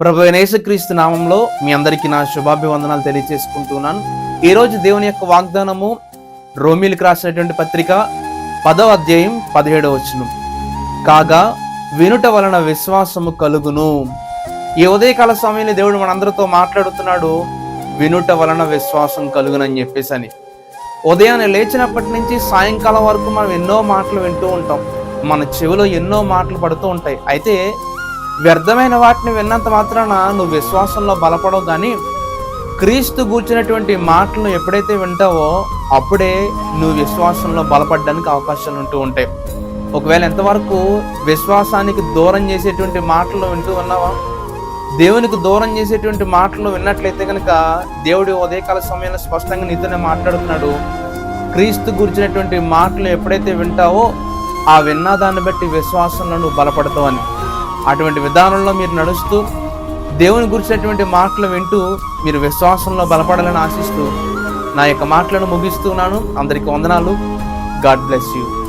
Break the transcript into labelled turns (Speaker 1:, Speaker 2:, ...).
Speaker 1: ప్రభు యేసుక్రీస్తు నామంలో మీ అందరికీ నా శుభాభివందనాలు తెలియజేసుకుంటున్నాను ఈరోజు దేవుని యొక్క వాగ్దానము రోమిలకు రాసినటువంటి పత్రిక పదవ అధ్యాయం పదిహేడవ వచనం. కాగా వినుట వలన విశ్వాసము కలుగును. ఈ ఉదయకాల సమయంలో దేవుడు మనందరితో మాట్లాడుతున్నాడు వినుట వలన విశ్వాసం కలుగునని చెప్పేసి అని ఉదయాన్నే లేచినప్పటి నుంచి సాయంకాలం వరకు మనం ఎన్నో మాటలు వింటూ ఉంటాం. మన చెవిలో ఎన్నో మాటలు పడుతూ ఉంటాయి. అయితే వ్యర్థమైన వాటిని విన్నంత మాత్రాన నువ్వు విశ్వాసంలో బలపడవు కానీ క్రీస్తు కూర్చున్నటువంటి మాటలను ఎప్పుడైతే వింటావో అప్పుడే నువ్వు విశ్వాసంలో బలపడడానికి అవకాశాలు ఉంటూ ఉంటాయి. ఒకవేళ ఎంతవరకు విశ్వాసానికి దూరం చేసేటువంటి మాటలు వింటూ ఉన్నావా దేవునికి దూరం చేసేటువంటి మాటలు విన్నట్లయితే కనుక దేవుడి ఉదయకాల సమయంలో స్పష్టంగా నీతోనే మాట్లాడుతున్నాడు. క్రీస్తు గురించినటువంటి మాటలు ఎప్పుడైతే వింటావో ఆ విన్న దాన్ని బట్టి విశ్వాసంలో నువ్వు బలపడతావు అని అటువంటి విధానంలో మీరు నడుస్తూ దేవుని గురించినటువంటి మాటలు వింటూ మీరు విశ్వాసంలో బలపడాలని ఆశిస్తూ నా యొక్క మాటలను ముగిస్తున్నాను. అందరికీ వందనాలు. God bless you.